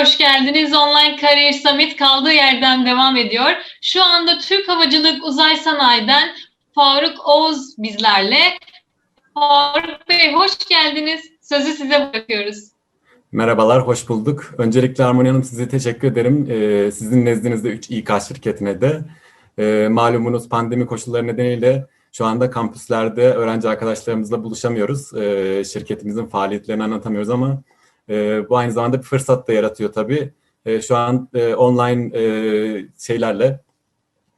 hoş geldiniz. Online Kariyer Summit kaldığı yerden devam ediyor. Şu anda Türk Havacılık Uzay Sanayi'den Faruk Oğuz bizlerle. Faruk Bey hoş geldiniz. Sözü size bırakıyoruz. Merhabalar, hoş bulduk. Öncelikle Harmony Hanım size teşekkür ederim. Ee, sizin nezdinizde 3 İK şirketine de. Ee, malumunuz pandemi koşulları nedeniyle şu anda kampüslerde öğrenci arkadaşlarımızla buluşamıyoruz. Ee, şirketimizin faaliyetlerini anlatamıyoruz ama e, bu aynı zamanda bir fırsat da yaratıyor tabii. E, şu an e, online e, şeylerle,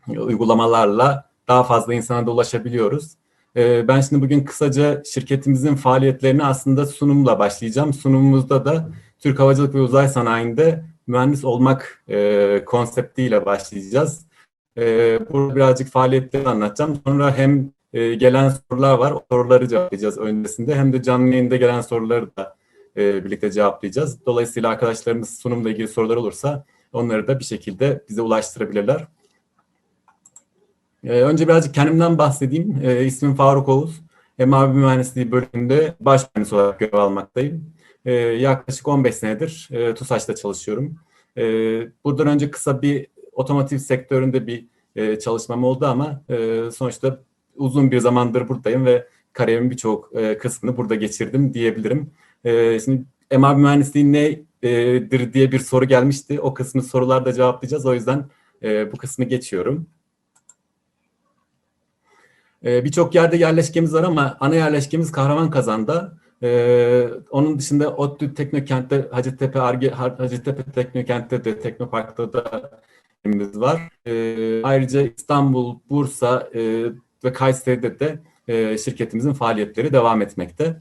uygulamalarla daha fazla insana da ulaşabiliyoruz. E, ben şimdi bugün kısaca şirketimizin faaliyetlerini aslında sunumla başlayacağım. Sunumumuzda da Türk Havacılık ve Uzay Sanayi'nde mühendis olmak e, konseptiyle başlayacağız. E, burada birazcık faaliyetleri anlatacağım. Sonra hem e, gelen sorular var, soruları cevaplayacağız öncesinde. Hem de canlı yayında gelen soruları da e, birlikte cevaplayacağız. Dolayısıyla arkadaşlarımız sunumla ilgili sorular olursa onları da bir şekilde bize ulaştırabilirler. E, önce birazcık kendimden bahsedeyim. E, ismim Faruk Oğuz. Mavi Mühendisliği bölümünde baş mühendis olarak görev almaktayım. E, yaklaşık 15 senedir e, TUSAŞ'ta çalışıyorum. E, buradan önce kısa bir otomotiv sektöründe bir e, çalışmam oldu ama e, sonuçta uzun bir zamandır buradayım ve kariyerimin birçok e, kısmını burada geçirdim diyebilirim. E, şimdi MR mühendisliği nedir diye bir soru gelmişti. O kısmı sorularda cevaplayacağız. O yüzden e, bu kısmı geçiyorum. E, Birçok yerde yerleşkemiz var ama ana yerleşkemiz Kahraman Kazan'da. Ee, onun dışında ODTÜ Teknokent'te, Hacettepe, Arge, Hacettepe Teknokent'te de, Teknopark'ta da var. Ee, ayrıca İstanbul, Bursa e, ve Kayseri'de de e, şirketimizin faaliyetleri devam etmekte.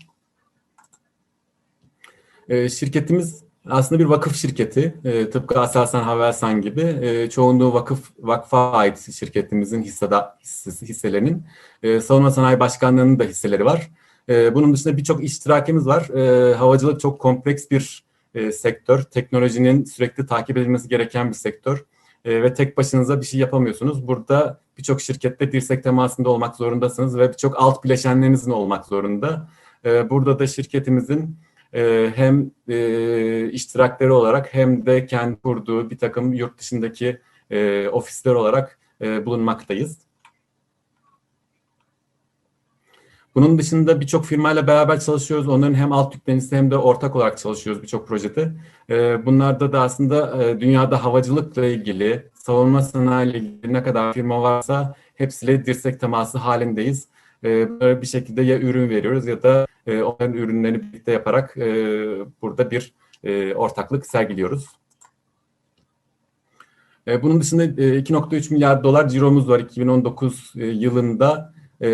E, şirketimiz aslında bir vakıf şirketi. E, tıpkı Aselsan Havelsan gibi. E, çoğunluğu vakıf vakfa ait şirketimizin hisseda, hissesi, hisselerinin. E, Savunma Sanayi Başkanlığı'nın da hisseleri var. E, bunun dışında birçok iştirakimiz var. E, havacılık çok kompleks bir e, sektör. Teknolojinin sürekli takip edilmesi gereken bir sektör. E, ve tek başınıza bir şey yapamıyorsunuz. Burada birçok şirkette dirsek temasında olmak zorundasınız ve birçok alt bileşenlerinizin olmak zorunda. E, burada da şirketimizin e, hem e, iştirakleri olarak hem de kendi kurduğu bir takım yurt dışındaki e, ofisler olarak e, bulunmaktayız. Bunun dışında birçok firmayla beraber çalışıyoruz. Onların hem alt yüklenicisi hem de ortak olarak çalışıyoruz birçok projede. E, bunlarda da aslında e, dünyada havacılıkla ilgili, savunma sanayiyle ilgili ne kadar firma varsa hepsiyle dirsek teması halindeyiz. E, bir şekilde ya ürün veriyoruz ya da e, onların ürünlerini birlikte yaparak e, burada bir e, ortaklık sergiliyoruz. E, bunun dışında e, 2.3 milyar dolar ciromuz var 2019 e, yılında. E,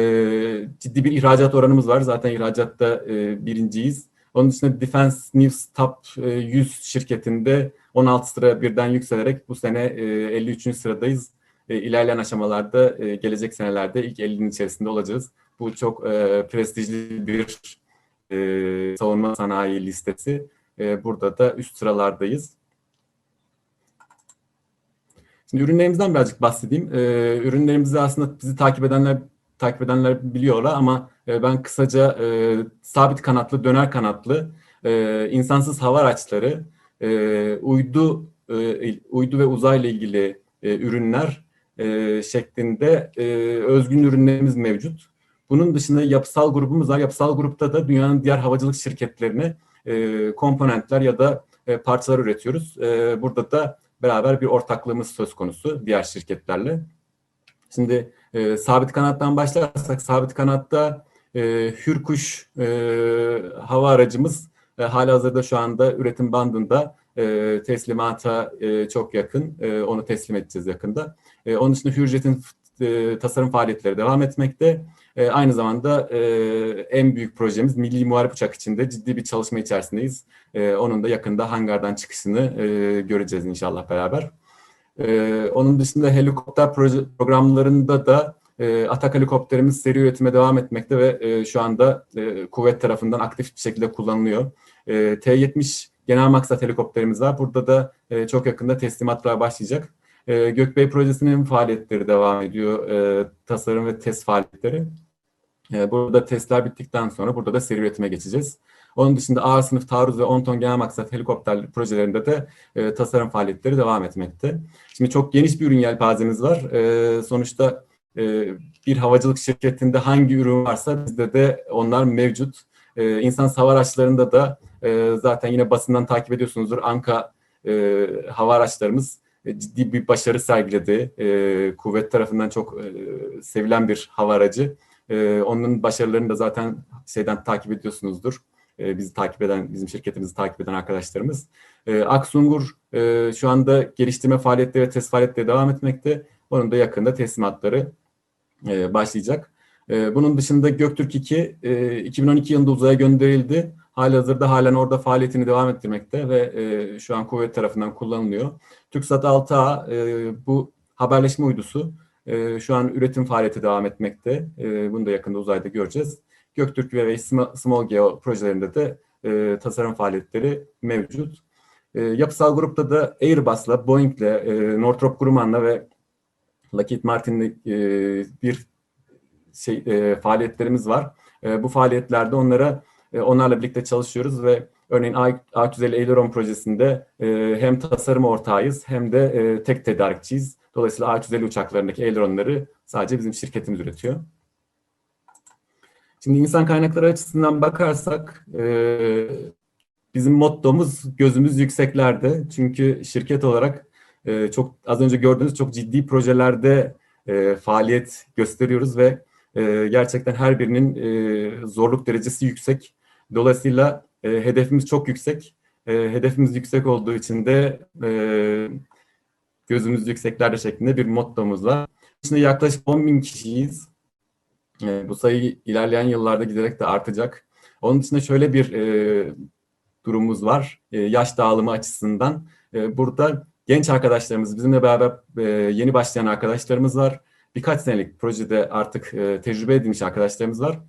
ciddi bir ihracat oranımız var. Zaten ihracatta e, birinciyiz. Onun dışında Defense News Top 100 şirketinde 16 sıra birden yükselerek bu sene e, 53. sıradayız. E, ilerleyen aşamalarda e, gelecek senelerde ilk 50'nin içerisinde olacağız. Bu çok e, prestijli bir e, savunma sanayi listesi. E, burada da üst sıralardayız. Şimdi ürünlerimizden birazcık bahsedeyim. E, ürünlerimizi aslında bizi takip edenler takip edenler biliyorlar ama e, ben kısaca e, sabit kanatlı, döner kanatlı, e, insansız hava araçları, e, uydu e, uydu ve uzayla ilgili e, ürünler e, şeklinde e, özgün ürünlerimiz mevcut. Bunun dışında yapısal grubumuz var. Yapısal grupta da dünyanın diğer havacılık şirketlerine e, komponentler ya da e, parçalar üretiyoruz. E, burada da beraber bir ortaklığımız söz konusu diğer şirketlerle. Şimdi e, sabit kanattan başlarsak, sabit kanatta e, Hürkuş e, hava aracımız e, halihazırda şu anda üretim bandında e, teslimata e, çok yakın. E, onu teslim edeceğiz yakında. E, onun dışında Hürjet'in e, tasarım faaliyetleri devam etmekte. E, aynı zamanda e, en büyük projemiz Milli Muharip Uçak içinde ciddi bir çalışma içerisindeyiz. E, onun da yakında hangardan çıkışını e, göreceğiz inşallah beraber. E, onun dışında helikopter proje, programlarında da e, Atak helikopterimiz seri üretime devam etmekte ve e, şu anda e, kuvvet tarafından aktif bir şekilde kullanılıyor. E, T-70 genel maksat helikopterimiz var. Burada da e, çok yakında teslimatlar başlayacak. E, Gökbey projesinin faaliyetleri devam ediyor. E, tasarım ve test faaliyetleri. E, burada testler bittikten sonra burada da seri üretime geçeceğiz. Onun dışında ağır sınıf taarruz ve 10 ton genel maksat helikopter projelerinde de e, tasarım faaliyetleri devam etmekte. Şimdi çok geniş bir ürün yelpazemiz var. E, sonuçta e, bir havacılık şirketinde hangi ürün varsa bizde de onlar mevcut. E, insan hava araçlarında da e, zaten yine basından takip ediyorsunuzdur. Anka e, hava araçlarımız ciddi bir başarı sergiledi. E, kuvvet tarafından çok e, sevilen bir hava aracı. E, onun başarılarını da zaten şeyden takip ediyorsunuzdur. E, bizi takip eden, bizim şirketimizi takip eden arkadaşlarımız. E, Aksungur e, şu anda geliştirme faaliyetleri ve test faaliyetleri devam etmekte. Onun da yakında teslimatları e, başlayacak. E, bunun dışında Göktürk 2 e, 2012 yılında uzaya gönderildi. Halihazırda halen orada faaliyetini devam ettirmekte ve e, şu an kuvvet tarafından kullanılıyor. TürkSat 6A e, bu haberleşme uydusu e, şu an üretim faaliyeti devam etmekte. E, bunu da yakında uzayda göreceğiz. Göktürk ve Small Geo projelerinde de e, tasarım faaliyetleri mevcut. E, yapısal grupta da Airbus'la, Boeing'le, e, Northrop Grumman'la ve Lockheed Martin'le e, bir şey e, faaliyetlerimiz var. E, bu faaliyetlerde onlara e, onlarla birlikte çalışıyoruz ve örneğin A350 Aileron projesinde e, hem tasarım ortağıyız hem de e, tek tedarikçiyiz. Dolayısıyla A350 uçaklarındaki aileronları sadece bizim şirketimiz üretiyor. Şimdi insan kaynakları açısından bakarsak e, bizim mottomuz gözümüz yükseklerde. Çünkü şirket olarak çok az önce gördüğünüz çok ciddi projelerde faaliyet gösteriyoruz ve gerçekten her birinin zorluk derecesi yüksek. Dolayısıyla e, hedefimiz çok yüksek. E, hedefimiz yüksek olduğu için de e, gözümüz yükseklerde şeklinde bir mottomuz var. Şimdi yaklaşık 10 bin kişiyiz. E, bu sayı ilerleyen yıllarda giderek de artacak. Onun dışında şöyle bir e, durumumuz var. E, yaş dağılımı açısından. E, burada genç arkadaşlarımız, bizimle beraber e, yeni başlayan arkadaşlarımız var. Birkaç senelik projede artık e, tecrübe edilmiş arkadaşlarımız var.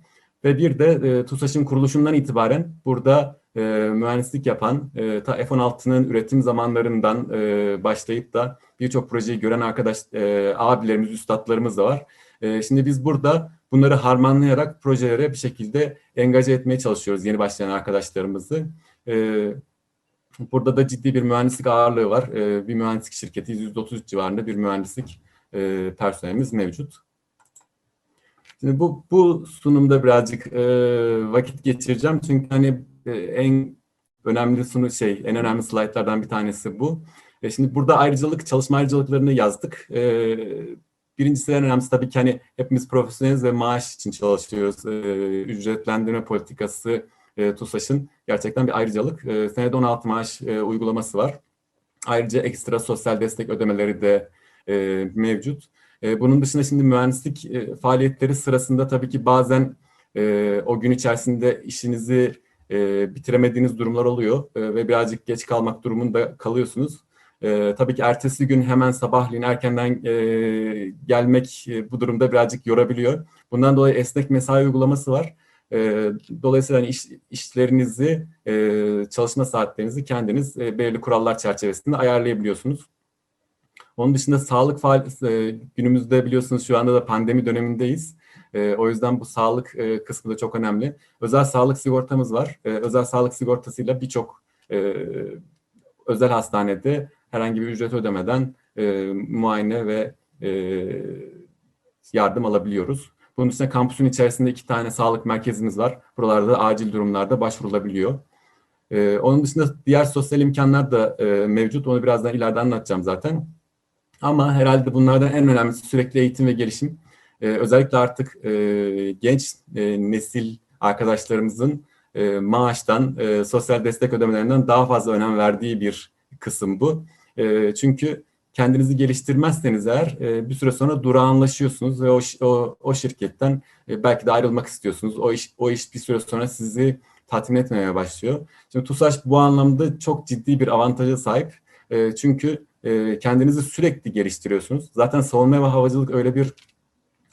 Ve bir de e, TUSAŞ'ın kuruluşundan itibaren burada e, mühendislik yapan, e, ta F-16'nın üretim zamanlarından e, başlayıp da birçok projeyi gören arkadaş e, abilerimiz, üstadlarımız da var. E, şimdi biz burada bunları harmanlayarak projelere bir şekilde engaje etmeye çalışıyoruz yeni başlayan arkadaşlarımızı. E, burada da ciddi bir mühendislik ağırlığı var. E, bir mühendislik şirketi, %33 civarında bir mühendislik e, personelimiz mevcut. Şimdi bu, bu sunumda birazcık e, vakit geçireceğim çünkü hani e, en önemli sunu şey, en önemli slaytlardan bir tanesi bu. E, şimdi burada ayrıcalık, çalışma ayrıcalıklarını yazdık. E, birincisi en önemlisi tabii ki hani hepimiz profesyoneliz ve maaş için çalışıyoruz. E, ücretlendirme politikası e, TUSAŞ'ın gerçekten bir ayrıcalık. E, senede 16 maaş e, uygulaması var. Ayrıca ekstra sosyal destek ödemeleri de e, mevcut. E, bunun dışında şimdi mühendislik e, faaliyetleri sırasında tabii ki bazen e, o gün içerisinde işinizi e, bitiremediğiniz durumlar oluyor ve birazcık geç kalmak durumunda kalıyorsunuz. Tabii ki ertesi gün hemen sabahleyin erkenden e, gelmek bu durumda birazcık yorabiliyor. Bundan dolayı esnek mesai uygulaması var. Dolayısıyla hani iş, işlerinizi, çalışma saatlerinizi kendiniz belirli kurallar çerçevesinde ayarlayabiliyorsunuz. Onun dışında sağlık faal e, günümüzde biliyorsunuz şu anda da pandemi dönemindeyiz. E, o yüzden bu sağlık e, kısmı da çok önemli. Özel sağlık sigortamız var. E, özel sağlık sigortasıyla birçok e, özel hastanede herhangi bir ücret ödemeden e, muayene ve e, yardım alabiliyoruz. Bunun dışında kampüsün içerisinde iki tane sağlık merkezimiz var. Buralarda acil durumlarda başvurulabiliyor. Ee, onun dışında diğer sosyal imkanlar da e, mevcut. Onu birazdan ileride anlatacağım zaten. Ama herhalde bunlardan en önemlisi sürekli eğitim ve gelişim. Ee, özellikle artık e, genç e, nesil arkadaşlarımızın e, maaştan, e, sosyal destek ödemelerinden daha fazla önem verdiği bir kısım bu. E, çünkü kendinizi geliştirmezseniz eğer e, bir süre sonra durağanlaşıyorsunuz ve o, o, o şirketten e, belki de ayrılmak istiyorsunuz. O iş, o iş bir süre sonra sizi tatmin etmemeye başlıyor. Şimdi TUSAŞ bu anlamda çok ciddi bir avantaja sahip. E, çünkü e, kendinizi sürekli geliştiriyorsunuz. Zaten savunma ve havacılık öyle bir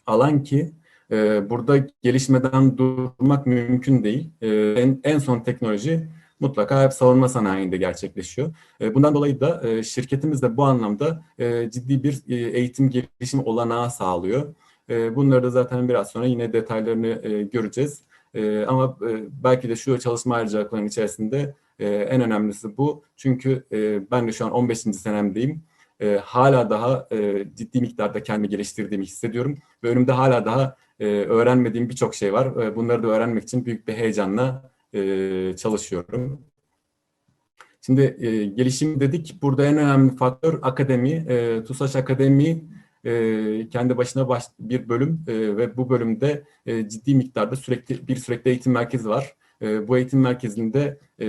alan ki e, burada gelişmeden durmak mümkün değil. E, en, en son teknoloji mutlaka hep savunma sanayinde gerçekleşiyor. E, bundan dolayı da e, şirketimiz de bu anlamda e, ciddi bir e, eğitim gelişim olanağı sağlıyor. E, bunları da zaten biraz sonra yine detaylarını e, göreceğiz. E, ama e, belki de şu çalışma ayrıcalıklarının içerisinde e, en önemlisi bu. Çünkü e, ben de şu an 15. senemdeyim. E, hala daha e, ciddi miktarda kendimi geliştirdiğimi hissediyorum. Ve önümde hala daha e, öğrenmediğim birçok şey var. E, bunları da öğrenmek için büyük bir heyecanla e, çalışıyorum. Şimdi e, gelişim dedik. Burada en önemli faktör akademi. E, TUSAŞ Akademi e, kendi başına baş, bir bölüm e, ve bu bölümde e, ciddi miktarda sürekli bir sürekli eğitim merkezi var. E, bu eğitim merkezinde e,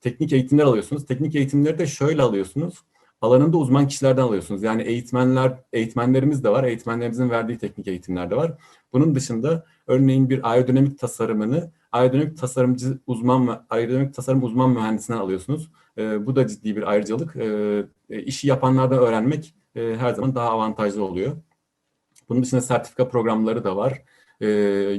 teknik eğitimler alıyorsunuz. Teknik eğitimleri de şöyle alıyorsunuz. Alanında uzman kişilerden alıyorsunuz. Yani eğitmenler, eğitmenlerimiz de var. Eğitmenlerimizin verdiği teknik eğitimler de var. Bunun dışında örneğin bir aerodinamik tasarımını aerodinamik tasarımcı uzman aerodinamik tasarım uzman mühendisinden alıyorsunuz. E, bu da ciddi bir ayrıcalık. E, işi yapanlardan öğrenmek e, her zaman daha avantajlı oluyor. Bunun dışında sertifika programları da var. E,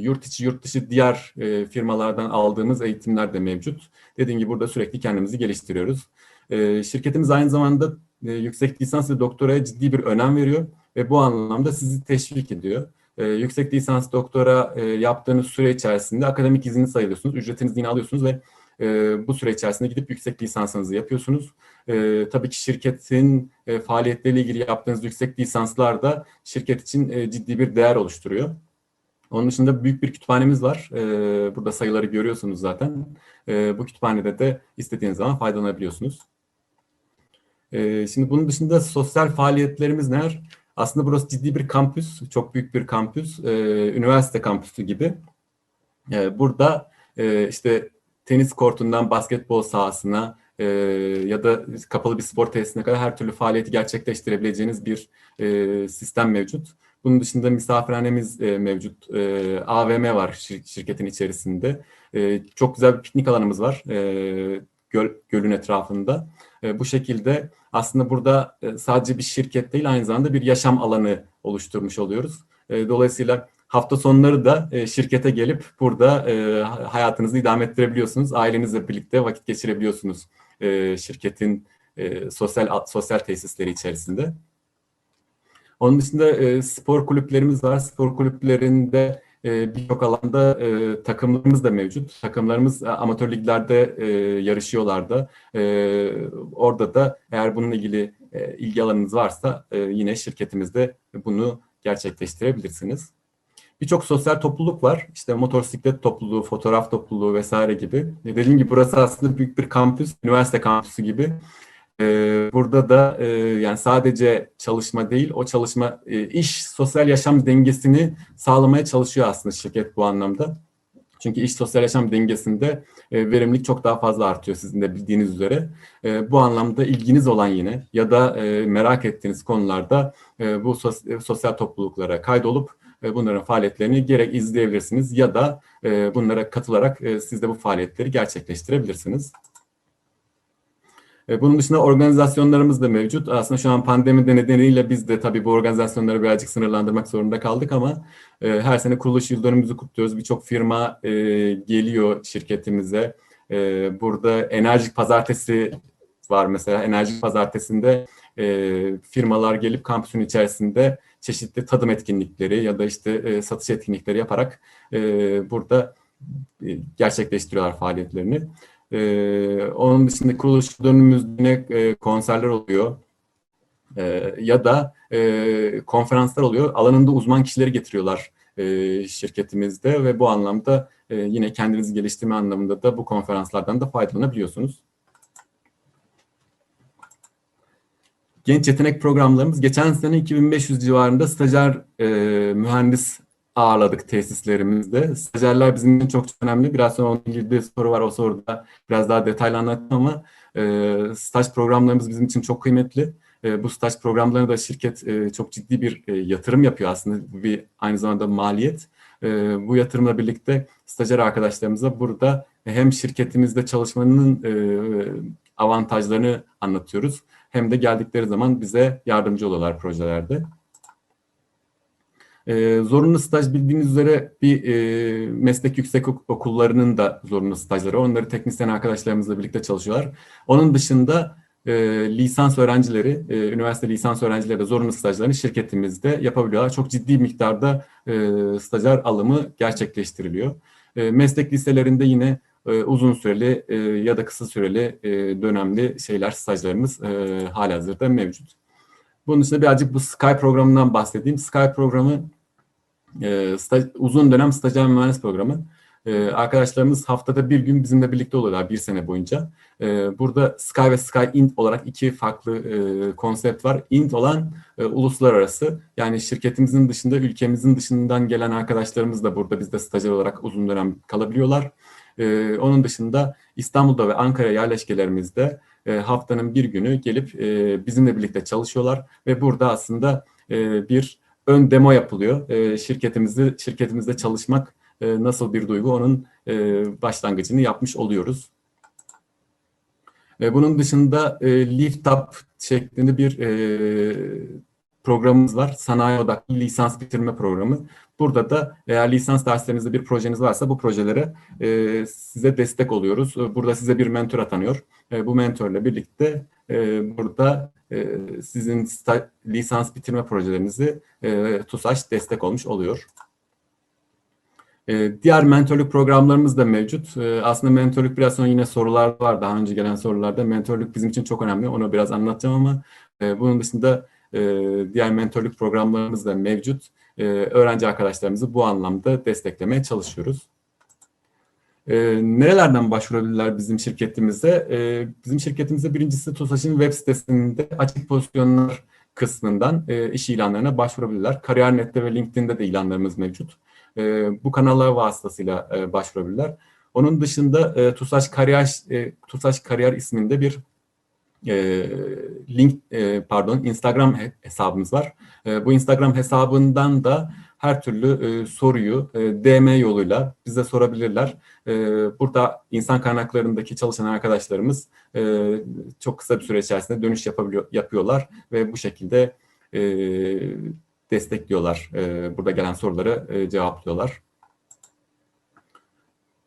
yurt içi, yurt dışı diğer e, firmalardan aldığımız eğitimler de mevcut. Dediğim gibi burada sürekli kendimizi geliştiriyoruz. E, şirketimiz aynı zamanda e, yüksek lisans ve doktoraya ciddi bir önem veriyor ve bu anlamda sizi teşvik ediyor. E, yüksek lisans doktora e, yaptığınız süre içerisinde akademik izni sayılıyorsunuz, ücretinizi yine alıyorsunuz ve e, bu süre içerisinde gidip yüksek lisansınızı yapıyorsunuz. E, tabii ki şirketin e, faaliyetleriyle ilgili yaptığınız yüksek lisanslar da şirket için e, ciddi bir değer oluşturuyor. Onun dışında büyük bir kütüphanemiz var. E, burada sayıları görüyorsunuz zaten. E, bu kütüphanede de istediğiniz zaman faydalanabiliyorsunuz. E, şimdi bunun dışında sosyal faaliyetlerimiz neler? Aslında burası ciddi bir kampüs, çok büyük bir kampüs, üniversite kampüsü gibi. Burada e, işte tenis kortundan basketbol sahasına e, ya da kapalı bir spor tesisine kadar her türlü faaliyeti gerçekleştirebileceğiniz bir e, sistem mevcut. Bunun dışında misafirhanemiz e, mevcut. E, AVM var şir şirketin içerisinde. E, çok güzel bir piknik alanımız var e, göl, gölün etrafında. E, bu şekilde aslında burada e, sadece bir şirket değil aynı zamanda bir yaşam alanı oluşturmuş oluyoruz. E, dolayısıyla hafta sonları da e, şirkete gelip burada e, hayatınızı idame ettirebiliyorsunuz. Ailenizle birlikte vakit geçirebiliyorsunuz e, şirketin e, sosyal sosyal tesisleri içerisinde. Onun dışında e, spor kulüplerimiz var. Spor kulüplerinde e, birçok alanda e, takımlarımız da mevcut. Takımlarımız e, amatör liglerde e, yarışıyorlar da. E, orada da eğer bununla ilgili e, ilgi alanınız varsa e, yine şirketimizde bunu gerçekleştirebilirsiniz. Birçok sosyal topluluk var. İşte motosiklet topluluğu, fotoğraf topluluğu vesaire gibi. Dediğim gibi burası aslında büyük bir kampüs, üniversite kampüsü gibi. Ee, burada da e, yani sadece çalışma değil, o çalışma e, iş sosyal yaşam dengesini sağlamaya çalışıyor aslında şirket bu anlamda. Çünkü iş sosyal yaşam dengesinde e, verimlilik çok daha fazla artıyor sizin de bildiğiniz üzere. bu anlamda ilginiz olan yine ya da merak ettiğiniz konularda bu sosyal topluluklara kaydolup bunların faaliyetlerini gerek izleyebilirsiniz ya da bunlara katılarak siz de bu faaliyetleri gerçekleştirebilirsiniz. Bunun dışında organizasyonlarımız da mevcut. Aslında şu an pandemi nedeniyle biz de tabii bu organizasyonları birazcık sınırlandırmak zorunda kaldık ama her sene kuruluş yıl dönümümüzü kutluyoruz. Birçok firma geliyor şirketimize. Burada Enerjik Pazartesi var mesela. Enerjik Pazartesi'nde firmalar gelip kampüsün içerisinde çeşitli tadım etkinlikleri ya da işte satış etkinlikleri yaparak burada gerçekleştiriyorlar faaliyetlerini. Ee, onun dışında kuruluş dönümümüzde e, konserler oluyor. E, ya da e, konferanslar oluyor. Alanında uzman kişileri getiriyorlar e, şirketimizde ve bu anlamda e, yine kendinizi geliştirme anlamında da bu konferanslardan da faydalanabiliyorsunuz. Genç yetenek programlarımız geçen sene 2500 civarında stajyer e, mühendis ağırladık tesislerimizde. Stajyerler bizim için çok önemli. Biraz sonra onun ilgili soru var. O soruda biraz daha detaylı anlattım ama e, staj programlarımız bizim için çok kıymetli. E, bu staj programlarına da şirket e, çok ciddi bir e, yatırım yapıyor aslında. Bir aynı zamanda maliyet. E, bu yatırımla birlikte stajyer arkadaşlarımıza burada hem şirketimizde çalışmanın e, avantajlarını anlatıyoruz. Hem de geldikleri zaman bize yardımcı oluyorlar projelerde. E, zorunlu staj bildiğiniz üzere bir e, meslek yüksek okullarının da zorunlu stajları. Onları teknisyen arkadaşlarımızla birlikte çalışıyorlar. Onun dışında e, lisans öğrencileri, e, üniversite lisans öğrencileri de zorunlu stajlarını şirketimizde yapabiliyorlar. Çok ciddi miktarda e, stajyer alımı gerçekleştiriliyor. E, meslek liselerinde yine e, uzun süreli e, ya da kısa süreli e, dönemli şeyler, stajlarımız e, halihazırda mevcut. Bunun dışında birazcık bu Sky programından bahsedeyim. Sky programı e, staj, uzun dönem stajyer mühendis programı. E, arkadaşlarımız haftada bir gün bizimle birlikte oluyorlar bir sene boyunca. E, burada Sky ve Sky Int olarak iki farklı e, konsept var. Int olan e, uluslararası yani şirketimizin dışında ülkemizin dışından gelen arkadaşlarımız da burada bizde stajyer olarak uzun dönem kalabiliyorlar. E, onun dışında İstanbul'da ve Ankara yerleşkelerimizde e, haftanın bir günü gelip e, bizimle birlikte çalışıyorlar ve burada aslında e, bir ön demo yapılıyor. E, şirketimizde şirketimizde çalışmak e, nasıl bir duygu onun başlangıcını yapmış oluyoruz. Bunun dışında e, Lift Up şeklinde bir programımız var. Sanayi odaklı lisans bitirme programı. Burada da eğer lisans derslerinizde bir projeniz varsa bu projelere e, size destek oluyoruz. Burada size bir mentor atanıyor. E, bu mentorla birlikte e, burada e, sizin lisans bitirme projelerinizi e, TUSAŞ destek olmuş oluyor. E, diğer mentorluk programlarımız da mevcut. E, aslında mentorluk biraz sonra yine sorular var. Daha önce gelen sorularda mentorluk bizim için çok önemli. Onu biraz anlatacağım ama e, bunun dışında e, diğer mentorluk programlarımız da mevcut. E, öğrenci arkadaşlarımızı bu anlamda desteklemeye çalışıyoruz. E, nerelerden başvurabilirler bizim şirketimize? E, bizim şirketimize birincisi TUSAŞ'ın web sitesinde açık pozisyonlar kısmından e, iş ilanlarına başvurabilirler. Kariyer.net'te ve LinkedIn'de de ilanlarımız mevcut. E, bu kanallar vasıtasıyla e, başvurabilirler. Onun dışında e, TUSAŞ Kariyer e, TUSAŞ Kariyer isminde bir e, link e, pardon Instagram hesabımız var. E, bu Instagram hesabından da her türlü e, soruyu e, DM yoluyla bize sorabilirler. E, burada insan kaynaklarındaki çalışan arkadaşlarımız e, çok kısa bir süre içerisinde dönüş yapabiliyor, yapıyorlar ve bu şekilde e, destekliyorlar. E, burada gelen soruları e, cevaplıyorlar.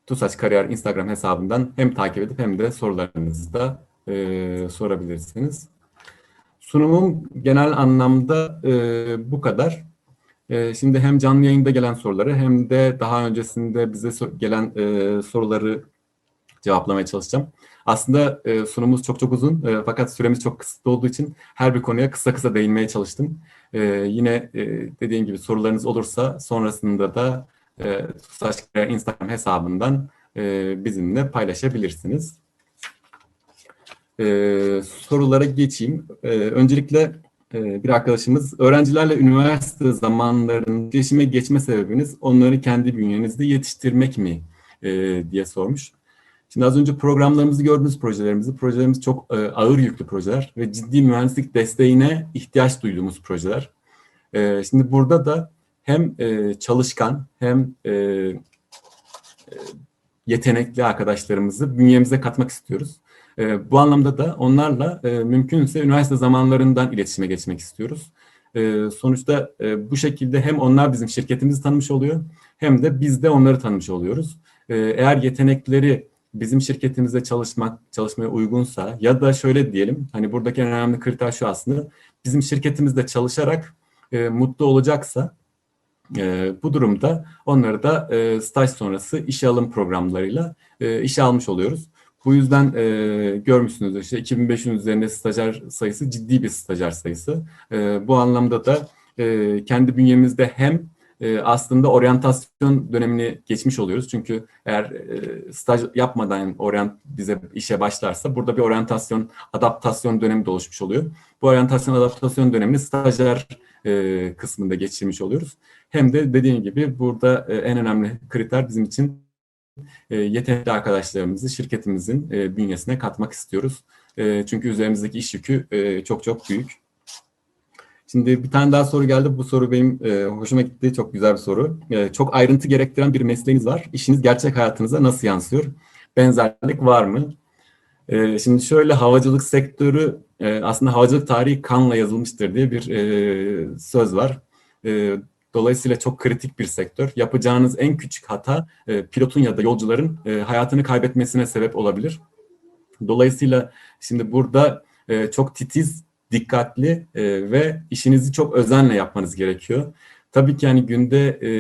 TUSAŞ Kariyer Instagram hesabından hem takip edip hem de sorularınızı da e, sorabilirsiniz. Sunumum genel anlamda e, bu kadar. E, şimdi hem canlı yayında gelen soruları hem de daha öncesinde bize so gelen e, soruları cevaplamaya çalışacağım. Aslında e, sunumumuz çok çok uzun e, fakat süremiz çok kısıtlı olduğu için her bir konuya kısa kısa değinmeye çalıştım. E, yine e, dediğim gibi sorularınız olursa sonrasında da e, Instagram hesabından e, bizimle paylaşabilirsiniz. E, sorulara geçeyim. E, öncelikle e, bir arkadaşımız, öğrencilerle üniversite zamanlarının gelişime geçme sebebiniz onları kendi bünyenizde yetiştirmek mi e, diye sormuş. Şimdi az önce programlarımızı gördünüz projelerimizi. Projelerimiz çok e, ağır yüklü projeler ve ciddi mühendislik desteğine ihtiyaç duyduğumuz projeler. E, şimdi burada da hem e, çalışkan hem e, e, yetenekli arkadaşlarımızı bünyemize katmak istiyoruz. E, bu anlamda da onlarla e, mümkünse üniversite zamanlarından iletişime geçmek istiyoruz. E, sonuçta e, bu şekilde hem onlar bizim şirketimizi tanımış oluyor hem de biz de onları tanımış oluyoruz. E, eğer yetenekleri bizim şirketimizde çalışmak, çalışmaya uygunsa ya da şöyle diyelim, hani buradaki en önemli kriter şu aslında, bizim şirketimizde çalışarak e, mutlu olacaksa e, bu durumda onları da e, staj sonrası işe alım programlarıyla e, işe almış oluyoruz. Bu yüzden e, görmüşsünüzdür işte 2500 üzerinde stajyer sayısı ciddi bir stajyer sayısı. E, bu anlamda da e, kendi bünyemizde hem e, aslında oryantasyon dönemini geçmiş oluyoruz. Çünkü eğer e, staj yapmadan oryant bize işe başlarsa burada bir oryantasyon, adaptasyon dönemi de oluşmuş oluyor. Bu oryantasyon, adaptasyon dönemini stajyer e, kısmında geçirmiş oluyoruz. Hem de dediğim gibi burada e, en önemli kriter bizim için yetenekli arkadaşlarımızı şirketimizin e, bünyesine katmak istiyoruz. E, çünkü üzerimizdeki iş yükü e, çok çok büyük. Şimdi bir tane daha soru geldi. Bu soru benim e, hoşuma gitti. Çok güzel bir soru. Çok ayrıntı gerektiren bir mesleğiniz var. İşiniz gerçek hayatınıza nasıl yansıyor? Benzerlik var mı? Şimdi şöyle havacılık sektörü aslında havacılık tarihi kanla yazılmıştır diye bir söz var. Dolayısıyla çok kritik bir sektör. Yapacağınız en küçük hata e, pilotun ya da yolcuların e, hayatını kaybetmesine sebep olabilir. Dolayısıyla şimdi burada e, çok titiz dikkatli e, ve işinizi çok özenle yapmanız gerekiyor. Tabii ki yani günde e,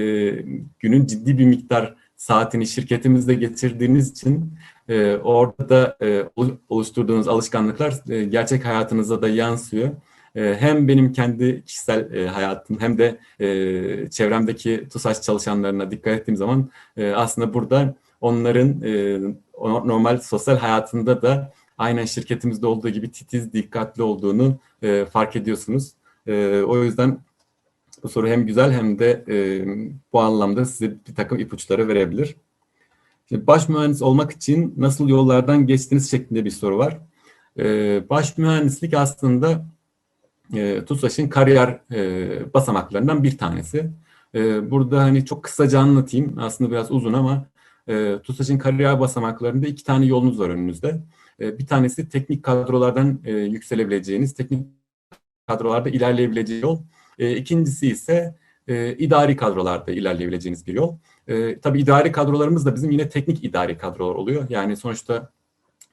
günün ciddi bir miktar saatini şirketimizde geçirdiğiniz için e, orada da e, olu- oluşturduğunuz alışkanlıklar e, gerçek hayatınıza da yansıyor. E, hem benim kendi kişisel e, hayatım hem de e, çevremdeki TUSAŞ çalışanlarına dikkat ettiğim zaman e, aslında burada onların normal sosyal hayatında da aynen şirketimizde olduğu gibi titiz, dikkatli olduğunu fark ediyorsunuz. O yüzden bu soru hem güzel hem de bu anlamda size bir takım ipuçları verebilir. Şimdi baş mühendis olmak için nasıl yollardan geçtiniz şeklinde bir soru var. Baş mühendislik aslında e, TUSAŞ'ın kariyer e, basamaklarından bir tanesi. E, burada hani çok kısaca anlatayım. Aslında biraz uzun ama e, TUSAŞ'ın kariyer basamaklarında iki tane yolunuz var önünüzde. E, bir tanesi teknik kadrolardan e, yükselebileceğiniz, teknik kadrolarda ilerleyebileceği yol. E, ikincisi ise e, idari kadrolarda ilerleyebileceğiniz bir yol. E, tabii idari kadrolarımız da bizim yine teknik idari kadrolar oluyor. Yani sonuçta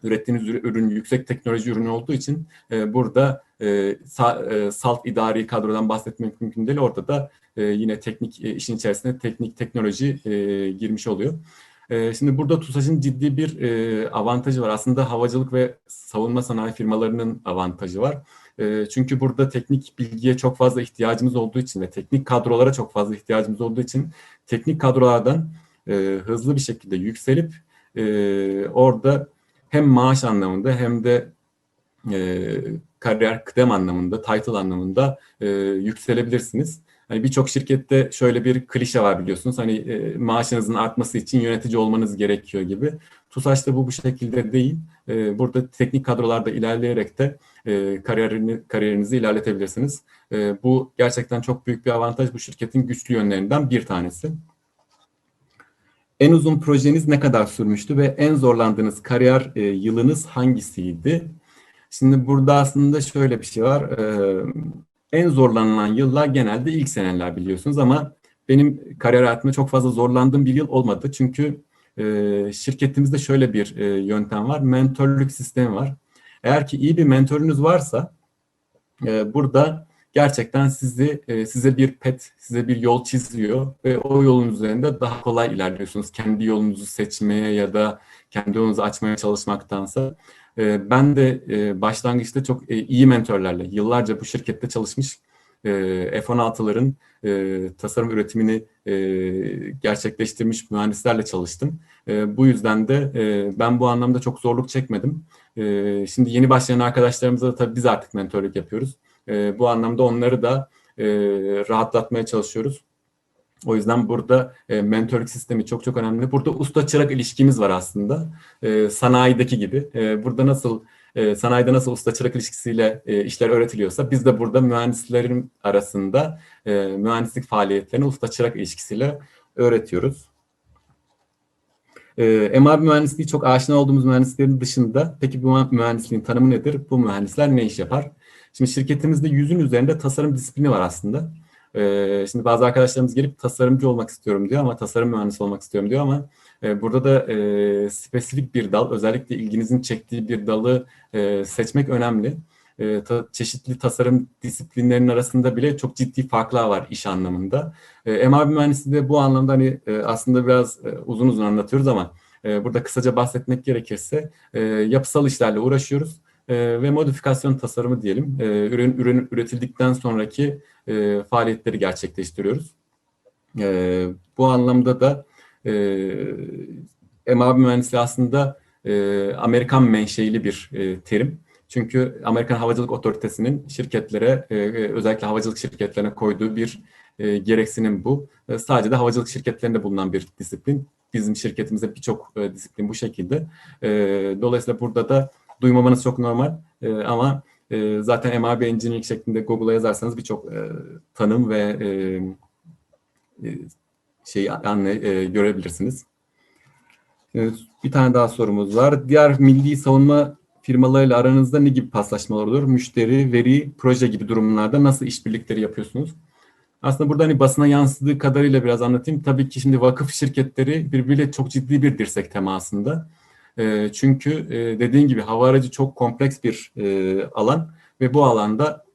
ürettiğiniz ürün, yüksek teknoloji ürünü olduğu için e, burada e, sa- e, salt idari kadrodan bahsetmek mümkün değil. Orada da e, yine teknik e, işin içerisine teknik teknoloji e, girmiş oluyor. E, şimdi burada TUSAŞ'ın ciddi bir e, avantajı var. Aslında havacılık ve savunma sanayi firmalarının avantajı var. E, çünkü burada teknik bilgiye çok fazla ihtiyacımız olduğu için ve teknik kadrolara çok fazla ihtiyacımız olduğu için teknik kadrolardan e, hızlı bir şekilde yükselip e, orada hem maaş anlamında hem de e, kariyer kıdem anlamında, title anlamında e, yükselebilirsiniz. Hani birçok şirkette şöyle bir klişe var biliyorsunuz. Hani e, maaşınızın artması için yönetici olmanız gerekiyor gibi. TUSAŞ'ta bu bu şekilde değil. E, burada teknik kadrolarda ilerleyerek de e, kariyerini, kariyerinizi ilerletebilirsiniz. E, bu gerçekten çok büyük bir avantaj. Bu şirketin güçlü yönlerinden bir tanesi. En uzun projeniz ne kadar sürmüştü ve en zorlandığınız kariyer e, yılınız hangisiydi? Şimdi burada aslında şöyle bir şey var. E, en zorlanılan yıllar genelde ilk seneler biliyorsunuz ama benim kariyer hayatımda çok fazla zorlandığım bir yıl olmadı. Çünkü e, şirketimizde şöyle bir e, yöntem var. Mentorluk sistemi var. Eğer ki iyi bir mentorunuz varsa e, burada gerçekten sizi e, size bir pet, size bir yol çiziyor ve o yolun üzerinde daha kolay ilerliyorsunuz. Kendi yolunuzu seçmeye ya da kendi yolunuzu açmaya çalışmaktansa. E, ben de e, başlangıçta çok iyi mentorlarla, yıllarca bu şirkette çalışmış e, F-16'ların e, tasarım üretimini gerçekleştirmiş mühendislerle çalıştım. Bu yüzden de ben bu anlamda çok zorluk çekmedim. Şimdi yeni başlayan arkadaşlarımıza da tabii biz artık mentorluk yapıyoruz. E, bu anlamda onları da e, rahatlatmaya çalışıyoruz. O yüzden burada e, mentorluk sistemi çok çok önemli. Burada usta çırak ilişkimiz var aslında. E, sanayideki gibi. E, burada nasıl e, sanayide nasıl usta çırak ilişkisiyle e, işler öğretiliyorsa biz de burada mühendislerin arasında e, mühendislik faaliyetlerini usta çırak ilişkisiyle öğretiyoruz. E, MR mühendisliği çok aşina olduğumuz mühendislerin dışında peki bu mühendisliğin tanımı nedir? Bu mühendisler ne iş yapar? Şimdi şirketimizde yüzün üzerinde tasarım disiplini var aslında. Ee, şimdi bazı arkadaşlarımız gelip tasarımcı olmak istiyorum diyor ama tasarım mühendisi olmak istiyorum diyor ama e, burada da e, spesifik bir dal, özellikle ilginizin çektiği bir dalı e, seçmek önemli. E, ta, çeşitli tasarım disiplinlerinin arasında bile çok ciddi farklar var iş anlamında. E, MR mühendisliği de bu anlamda hani e, aslında biraz e, uzun uzun anlatıyoruz ama e, burada kısaca bahsetmek gerekirse e, yapısal işlerle uğraşıyoruz e, ve modifikasyon tasarımı diyelim. E, ürün ürün üretildikten sonraki e, faaliyetleri gerçekleştiriyoruz. E, bu anlamda da e, MAB mühendisliği aslında e, Amerikan menşeili bir e, terim. Çünkü Amerikan Havacılık Otoritesi'nin şirketlere, özellikle havacılık şirketlerine koyduğu bir gereksinim bu. Sadece de havacılık şirketlerinde bulunan bir disiplin. Bizim şirketimizde birçok disiplin bu şekilde. Dolayısıyla burada da duymamanız çok normal e, ama e, zaten MRB Engineering şeklinde Google'a yazarsanız birçok e, tanım ve e, e, şeyi anla, e, görebilirsiniz. E, bir tane daha sorumuz var. Diğer milli savunma firmalarıyla aranızda ne gibi paslaşmalar olur? Müşteri, veri, proje gibi durumlarda nasıl işbirlikleri yapıyorsunuz? Aslında burada hani basına yansıdığı kadarıyla biraz anlatayım. Tabii ki şimdi vakıf şirketleri birbiriyle çok ciddi bir dirsek temasında. E, çünkü e, dediğin gibi hava aracı çok kompleks bir e, alan ve bu alanda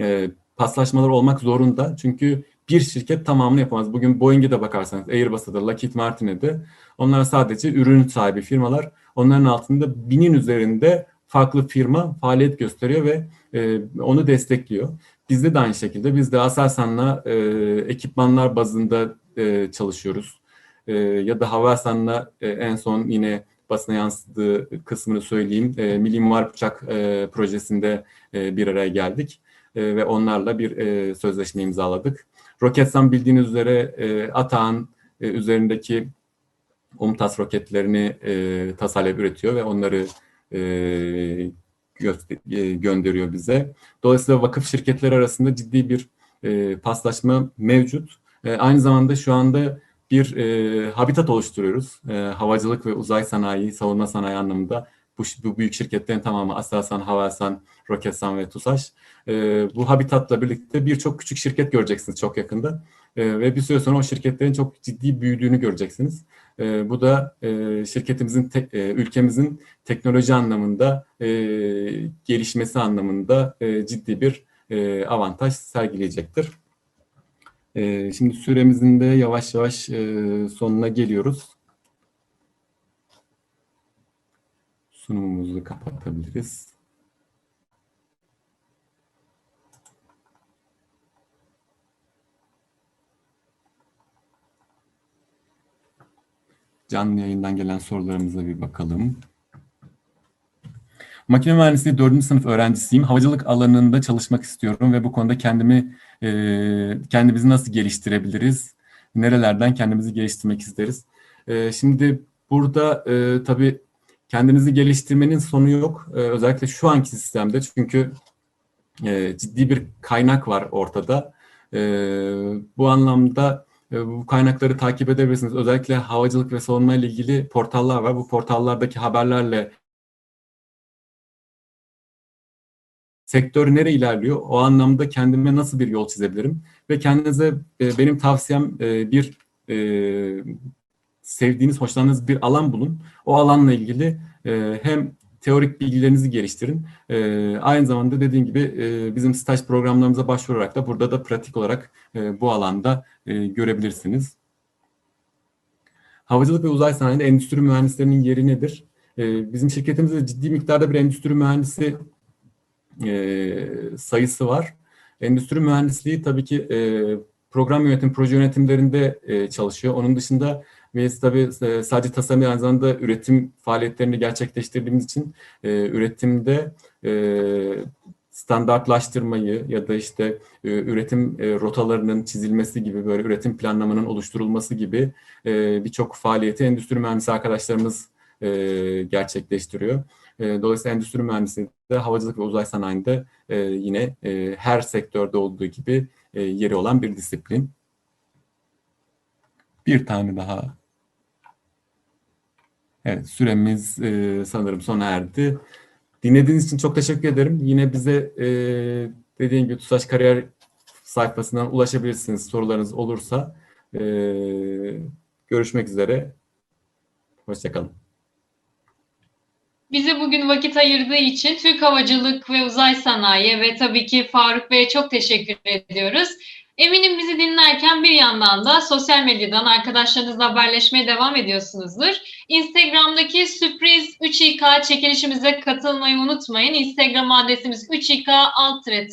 e, paslaşmalar olmak zorunda. Çünkü bir şirket tamamını yapamaz. Bugün Boeing'e de bakarsanız, Airbus'a da, Lockheed Martin'e de onlar sadece ürün sahibi firmalar. Onların altında binin üzerinde farklı firma faaliyet gösteriyor ve onu destekliyor. Bizde de aynı şekilde biz de Aselsan'la e, ekipmanlar bazında çalışıyoruz. Ya da Havelsan'la e, en son yine basına yansıdığı kısmını söyleyeyim. E, Milli Muharip Uçak e, projesinde e, bir araya geldik e, ve onlarla bir e, sözleşme imzaladık. Roketsan bildiğiniz üzere e, Atağan e, üzerindeki UMTAS roketlerini e, tasarlayıp üretiyor ve onları e, göster- e, gönderiyor bize. Dolayısıyla vakıf şirketleri arasında ciddi bir e, paslaşma mevcut. E, aynı zamanda şu anda bir e, habitat oluşturuyoruz. E, havacılık ve uzay sanayi, savunma sanayi anlamında bu, bu büyük şirketlerin tamamı Aselsan, Havelsan, Roketsan ve TUSAŞ. E, bu habitatla birlikte birçok küçük şirket göreceksiniz çok yakında. E, ve bir süre sonra o şirketlerin çok ciddi büyüdüğünü göreceksiniz. E, bu da e, şirketimizin, te- e, ülkemizin teknoloji anlamında, e, gelişmesi anlamında e, ciddi bir e, avantaj sergileyecektir. E, şimdi süremizin de yavaş yavaş e, sonuna geliyoruz. Sunumumuzu kapatabiliriz. Canlı yayından gelen sorularımıza bir bakalım. Makine mühendisliği 4. sınıf öğrencisiyim. Havacılık alanında çalışmak istiyorum ve bu konuda kendimi e, kendimizi nasıl geliştirebiliriz? Nerelerden kendimizi geliştirmek isteriz? E, şimdi burada e, tabii kendinizi geliştirmenin sonu yok. E, özellikle şu anki sistemde çünkü e, ciddi bir kaynak var ortada. E, bu anlamda e, bu kaynakları takip edebilirsiniz. Özellikle havacılık ve savunma ile ilgili portallar var. Bu portallardaki haberlerle sektör nereye ilerliyor? O anlamda kendime nasıl bir yol çizebilirim? Ve kendinize e, benim tavsiyem e, bir e, sevdiğiniz, hoşlandığınız bir alan bulun. O alanla ilgili e, hem teorik bilgilerinizi geliştirin. E, aynı zamanda dediğim gibi e, bizim staj programlarımıza başvurarak da burada da pratik olarak e, bu alanda e, görebilirsiniz. Havacılık ve uzay sanayinde endüstri mühendislerinin yeri nedir? E, bizim şirketimizde ciddi miktarda bir endüstri mühendisi e, sayısı var. Endüstri mühendisliği tabii ki e, program yönetim, proje yönetimlerinde e, çalışıyor. Onun dışında biz tabii e, sadece tasarım aynı zamanda üretim faaliyetlerini gerçekleştirdiğimiz için e, üretimde e, standartlaştırmayı ya da işte e, üretim e, rotalarının çizilmesi gibi böyle üretim planlamanın oluşturulması gibi e, birçok faaliyeti endüstri mühendisi arkadaşlarımız e, gerçekleştiriyor. E, dolayısıyla endüstri mühendisliği de havacılık ve uzay sanayinde e, yine e, her sektörde olduğu gibi e, yeri olan bir disiplin. Bir tane daha. Evet, süremiz sanırım sona erdi. Dinlediğiniz için çok teşekkür ederim. Yine bize e, dediğim gibi TUSAŞ Kariyer sayfasından ulaşabilirsiniz sorularınız olursa. Görüşmek üzere. Hoşçakalın. Bize bugün vakit ayırdığı için Türk Havacılık ve Uzay Sanayi ve tabii ki Faruk Bey'e çok teşekkür ediyoruz. Eminim bizi dinlerken bir yandan da sosyal medyadan arkadaşlarınızla haberleşmeye devam ediyorsunuzdur. Instagram'daki sürpriz 3İK çekilişimize katılmayı unutmayın. Instagram adresimiz 3İK alt tr.